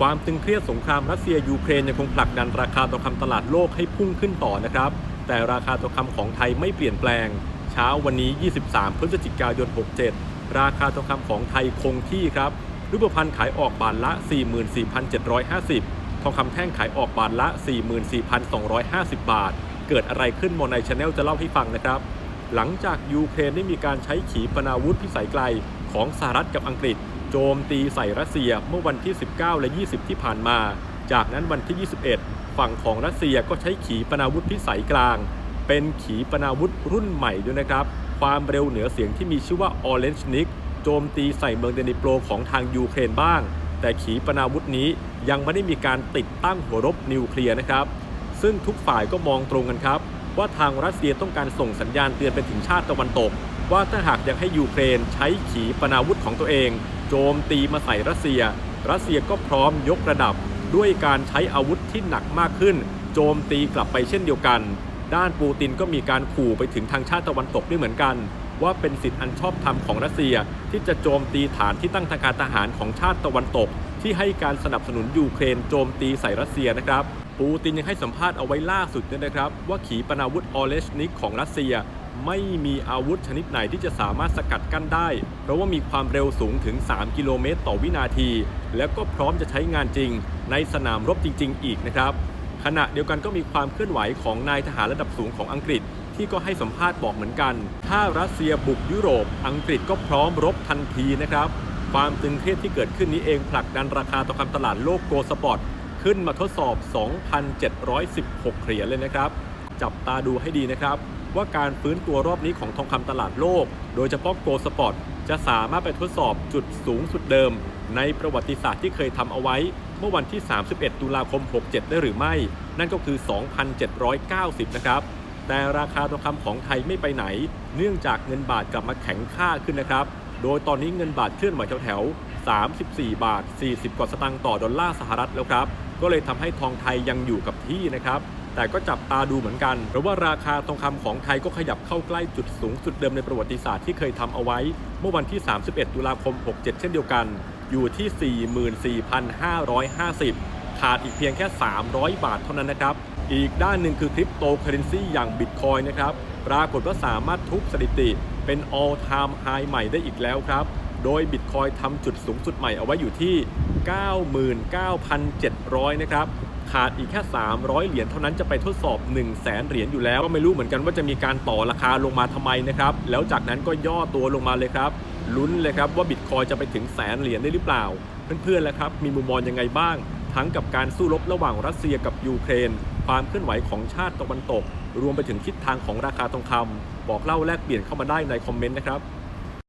ความตึงเครียดสงครามรัสเซียยูเครนยังคงผลักดันราคาทองคำตลาดโลกให้พุ่งขึ้นต่อนะครับ แต่ราคาทองคำของไทยไม่เปลี่ยนแปลง เช้าวันนี้ 23 พฤศจิกายน 67 ราคาทองคำของไทยคงที่ครับ รูปพรรณขายออกบาทละ 44,750 ทองคำแท่งขายออกบาทละ 44,250 บาท เกิดอะไรขึ้นโมไนชาแนลจะเล่าให้ฟังนะครับ หลังจากยูเครนได้มีการใช้ขีปนาวุธพิสัยไกลของสหรัฐกับอังกฤษ โจมตีใส่รัสเซียเมื่อวันที่ 19 และ 20 ที่ผ่านมา จากนั้นวันที่ 21 ฝั่งของรัสเซียก็ใช้ขีปนาวุธพิสัยกลาง เป็นขีปนาวุธรุ่นใหม่ด้วยนะครับ ความเร็วเหนือเสียงที่มีชื่อว่า Orange n i k โจมตีใส่เมืองเดนิโปรของทางยูเครนบ้าง แต่ขีปนาวุธนี้ยังไม่ได้มีการติดตั้งหัวรบนิวเคลียร์นะครับ ซึ่งทุกฝ่ายก็มองตรงกันครับ ว่าทางรัสเซียต้องการส่งสัญญาณเตือนไปถึงชาติตะวันตก ว่าถ้าหากยังให้ยูเครนใช้ขีปนาวุธของตัวเอง โจมตีมาใส่รัสเซีย รัสเซียก็พร้อมยกระดับด้วยการใช้อาวุธที่หนักมากขึ้น โจมตีกลับไปเช่นเดียวกัน ด้านปูตินก็มีการขู่ไปถึงทางชาติตะวันตกด้วยเหมือนกัน ว่าเป็นสิทธิอันชอบธรรมของรัสเซียที่จะโจมตีฐานที่ตั้งทางการทหารของชาติตะวันตก ที่ให้การสนับสนุนยูเครนโจมตีใส่รัสเซียนะครับ ปูตินยังให้สัมภาษณ์เอาไว้ล่าสุดเนี่ยนะครับ ว่าขีปนาวุธออเลชนิกของรัสเซีย ไม่มีอาวุธชนิดไหนที่จะสามารถสกัดกั้นได้ เพราะว่ามีความเร็วสูงถึง 3 กิโลเมตรต่อวินาที แล้วก็พร้อมจะใช้งานจริง ในสนามรบจริง ๆ อีกนะครับ ขณะเดียวกันก็มีความเคลื่อนไหวของนายทหารระดับสูงของอังกฤษ ที่ก็ให้สัมภาษณ์บอกเหมือนกัน ถ้ารัสเซียบุกยุโรป อังกฤษก็พร้อมรบทันทีนะครับ ความตึงเครียดที่เกิดขึ้นนี้เองผลักดันราคาทอคำตลาดโลกโกลสปอร์ตขึ้นมาทดสอบ 2,716 เหรียญเลยนะครับ จับตาดูให้ดีนะครับ ว่าการฟื้นตัวรอบนี้ของทองคำตลาดโลก โดยเฉพาะโกลสปอร์ตจะสามารถไปทดสอบจุดสูงสุดเดิม ในประวัติศาสตร์ที่เคยทำเอาไว้ เมื่อวันที่ 31 ตุลาคม 67 ได้หรือไม่ นั่นก็คือ 2,790 นะครับ แต่ราคาทองคำของไทยไม่ไปไหน เนื่องจากเงินบาทกลับมาแข็งค่าขึ้นนะครับ โดยตอนนี้เงินบาทเคลื่อนไหวแถวๆ34 บาท 40 กว่าสตางค์ต่อดอลลาร์สหรัฐแล้วครับ ก็เลยทำให้ทองไทยยังอยู่กับที่นะครับ แต่ก็จับตาดูเหมือนกัน เพราะว่าราคาทองคำของไทยก็ขยับเข้าใกล้จุดสูงสุดเดิมในประวัติศาสตร์ที่เคยทำเอาไว้ เมื่อวันที่ 31 ตุลาคม 67 เช่นเดียวกัน อยู่ที่ 44,550 ขาดอีกเพียงแค่ 300 บาทเท่านั้นนะครับ อีกด้านหนึ่งคือคริปโตเคอเรนซีอย่างบิตคอยนะครับปรากฏว่าสามารถทุบสถิติเป็น all time high ใหม่ได้อีกแล้วครับ โดยบิตคอยทำจุดสูงสุดใหม่เอาไว้อยู่ที่ 99,700 นะครับ ขาดอีกแค่ 300 เหรียญเท่านั้นจะไปทดสอบ 1 0 0 0 0แสนเหรียญอยู่แล้วก็ไม่รู้เหมือนกันว่าจะมีการต่อราคาลงมาทำไมนะครับแล้วจากนั้นก็ย่อตัวลงมาเลยครับลุ้นเลยครับว่าบิตคอยจะไปถึงแสนเหรียญได้หรือเปล่า เพื่อนๆแล้วครับมีมุมมองยังไงบ้าง ทั้งกับการสู้รบระหว่างรัสเซียกับยูเครน ความเคลื่อนไหวของชาติตะวันตก รวมไปถึงทิศทางของราคาทองคำบอกเล่าแลกเปลี่ยนเข้ามาได้ในคอมเมนต์นะครับ